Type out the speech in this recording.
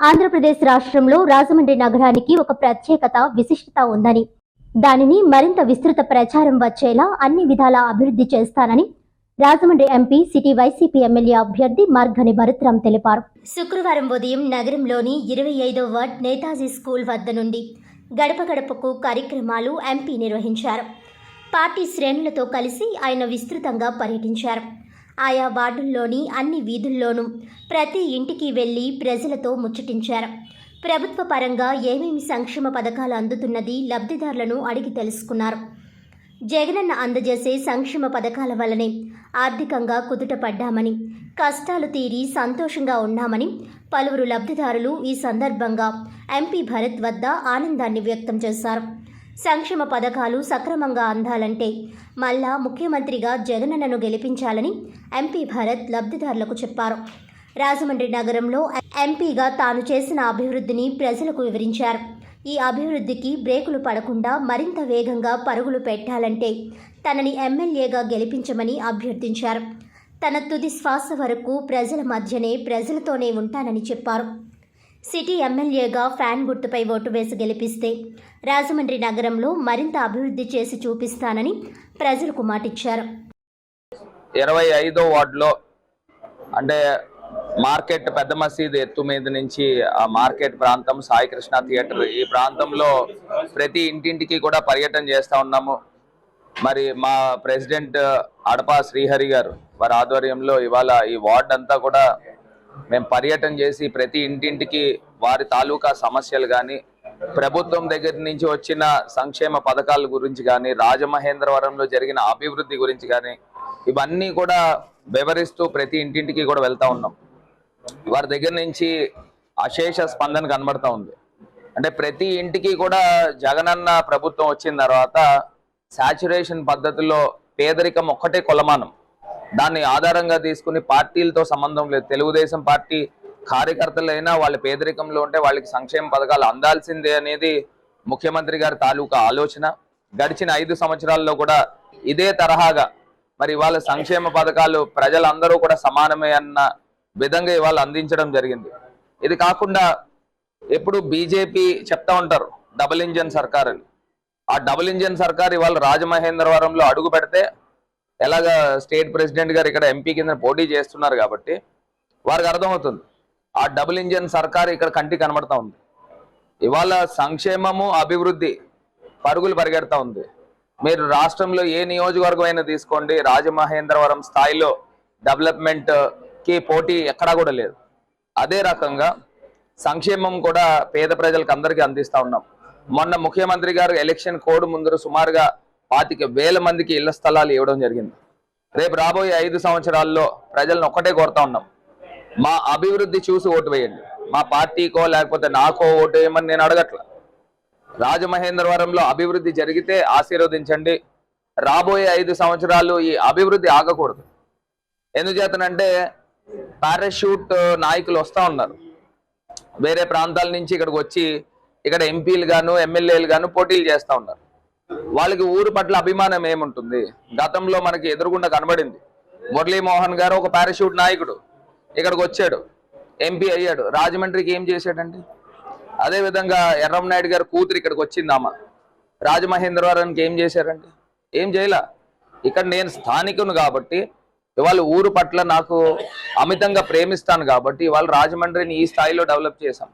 ఆంధ్రప్రదేశ్ రాష్ట్రంలో రాజమండ్రి నగరానికి ఒక ప్రత్యేకత విశిష్టత ఉందని. దానిని మరింత విస్తృత ప్రచారం వచ్చేలా అన్ని విధాల అభివృద్ధి చేస్తానని Rajahmundry MP city YCP MLA అభ్యర్థి మార్గని భరత్రాం తెలిపారు. శుక్రవారం ఉదయం నగరంలోని ఇరవై ఐదో వార్డ్ నేతాజీ స్కూల్ వద్ద నుండి గడప గడపకు కార్యక్రమాలు ఎంపీ నిర్వహించారు. పార్టీ శ్రేణులతో కలిసి ఆయన విస్తృతంగా పర్యటించారు. ఆయా వార్డుల్లోని అన్ని వీధుల్లోనూ ప్రతి ఇంటికి వెళ్ళి ప్రజలతో ముచ్చటించారు. ప్రభుత్వ పరంగా ఏమేమి సంక్షేమ పథకాలు అందుతున్నది లబ్ధిదారులను అడిగి తెలుసుకున్నారు. జగనన్న అందజేసే సంక్షేమ పథకాల వల్లనే ఆర్థికంగా కుదుట పడ్డామని కష్టాలు తీరి సంతోషంగా ఉన్నామని పలువురు లబ్ధిదారులు ఈ సందర్భంగా ఎంపీ భరత్ వద్ద ఆనందాన్ని వ్యక్తం చేశారు. సంక్షేమ పథకాలు సక్రమంగా అందాలంటే మళ్ళా ముఖ్యమంత్రిగా జగనన్నను గెలిపించాలని ఎంపీ భరత్ లబ్ధిదారులకు చెప్పారు. రాజమండ్రి నగరంలో ఎంపీగా తాను చేసిన అభివృద్ధిని ప్రజలకు వివరించారు. ఈ అభివృద్ధికి బ్రేకులు పడకుండా మరింత వేగంగా పరుగులు పెట్టాలంటే తనని ఎమ్మెల్యేగా గెలిపించమని అభ్యర్థించారు. తన తుది శ్వాస వరకు ప్రజల మధ్యనే ప్రజలతోనే ఉంటానని చెప్పారు. సిటీ ఎమ్మెల్యేగా ఫ్యాన్ గుర్తుపై ఓటు వేసి గెలిపిస్తే రాజమండ్రి నగరంలో మరింత అభివృద్ధి చేసి చూపిస్తానని ప్రజలకు మాటిచ్చారు. ఇరవై ఐదో వార్డులో అంటే మార్కెట్ పెద్ద మసీద్ ఎత్తు మీద నుంచి ఆ మార్కెట్ ప్రాంతం సాయి కృష్ణ థియేటర్ ఈ ప్రాంతంలో ప్రతి ఇంటింటికి కూడా పర్యటన చేస్తూ ఉన్నాము. మరి మా ప్రెసిడెంట్ అడపా శ్రీహరి గారు వారి ఆధ్వర్యంలో ఇవాళ ఈ వార్డ్ అంతా కూడా మేము పర్యటన చేసి ప్రతి ఇంటింటికి వారి తాలూకా సమస్యలు కానీ ప్రభుత్వం దగ్గర నుంచి వచ్చిన సంక్షేమ పథకాల గురించి కానీ రాజమహేంద్రవరంలో జరిగిన అభివృద్ధి గురించి కానీ ఇవన్నీ కూడా వివరిస్తూ ప్రతి ఇంటింటికి కూడా వెళ్తా ఉన్నాం. వారి దగ్గర నుంచి అశేష స్పందన కనబడతా ఉంది. అంటే ప్రతి ఇంటికి కూడా జగనన్న ప్రభుత్వం వచ్చిన తర్వాత సాచురేషన్ పద్ధతిలో పేదరికం ఒక్కటే కొలమానం. దాన్ని ఆధారంగా తీసుకుని పార్టీలతో సంబంధం లేదు. తెలుగుదేశం పార్టీ కార్యకర్తలైనా వాళ్ళ పేదరికంలో ఉంటే వాళ్ళకి సంక్షేమ పథకాలు అందాల్సిందే అనేది ముఖ్యమంత్రి గారి తాలూకా ఆలోచన. గడిచిన ఐదు సంవత్సరాల్లో కూడా ఇదే తరహాగా మరి ఇవాళ సంక్షేమ పథకాలు ప్రజలందరూ కూడా సమానమే అన్న విధంగా ఇవాళ అందించడం జరిగింది. ఇది కాకుండా ఎప్పుడు బీజేపీ చెప్తా ఉంటారు డబుల్ ఇంజన్ సర్కార్ అని ఆ డబుల్ ఇంజన్ సర్కార్ ఇవాళ రాజమహేంద్రవరంలో అడుగు పెడితే ఎలాగా స్టేట్ ప్రెసిడెంట్ గారు ఇక్కడ ఎంపీ కింద పోటీ చేస్తున్నారు కాబట్టి వారికి అర్థమవుతుంది. ఆ డబుల్ ఇంజన్ సర్కార్ ఇక్కడ కంటి కనబడతా ఉంది. ఇవాళ సంక్షేమము అభివృద్ధి పరుగులు పరిగెడతా ఉంది. మీరు రాష్ట్రంలో ఏ నియోజకవర్గం అయినా తీసుకోండి రాజమహేంద్రవరం స్థాయిలో డెవలప్మెంట్కి పోటీ ఎక్కడా కూడా లేదు. అదే రకంగా సంక్షేమం కూడా పేద ప్రజలకు అందరికీ అందిస్తా ఉన్నాం. మొన్న ముఖ్యమంత్రి గారు ఎలక్షన్ కోడ్ ముందర సుమారుగా పాతిక వేల మందికి ఇళ్ళ స్థలాలు ఇవ్వడం జరిగింది. రేపు రాబోయే ఐదు సంవత్సరాల్లో ప్రజలను ఒక్కటే కోరుతా ఉన్నాం. మా అభివృద్ధి చూసి ఓటు వేయండి. మా పార్టీకో లేకపోతే నాకో ఓటు వేయమని నేను అడగట్ల. రాజమహేంద్రవరంలో అభివృద్ధి జరిగితే ఆశీర్వదించండి. రాబోయే ఐదు సంవత్సరాలు ఈ అభివృద్ధి ఆగకూడదు. ఎందుచేతనంటే పారాషూట్ నాయకులు వస్తూ ఉన్నారు. వేరే ప్రాంతాల నుంచి ఇక్కడికి వచ్చి ఇక్కడ ఎంపీలు గాను ఎమ్మెల్యేలు గాను పోటీలు చేస్తూ ఉన్నారు. వాళ్ళకి ఊరు పట్ల అభిమానం ఏముంటుంది? గతంలో మనకి ఎదురుగుండా కనబడింది. మురళీమోహన్ గారు ఒక పారాషూట్ నాయకుడు. ఇక్కడికి వచ్చాడు. ఎంపీ అయ్యాడు. రాజమండ్రికి ఏం చేశాడండి? అదే విధంగా ఎర్రంనాయుడు గారు కూతురు ఇక్కడికి వచ్చిందామా రాజమహేంద్రవరానికి ఏం చేశారండి? ఏం చేయలా? ఇక్కడ నేను స్థానికును కాబట్టి ఇవాళ ఊరు పట్ల నాకు అమితంగా ప్రేమిస్తాను కాబట్టి ఇవాళ రాజమండ్రిని ఈ స్థాయిలో డెవలప్ చేశాం.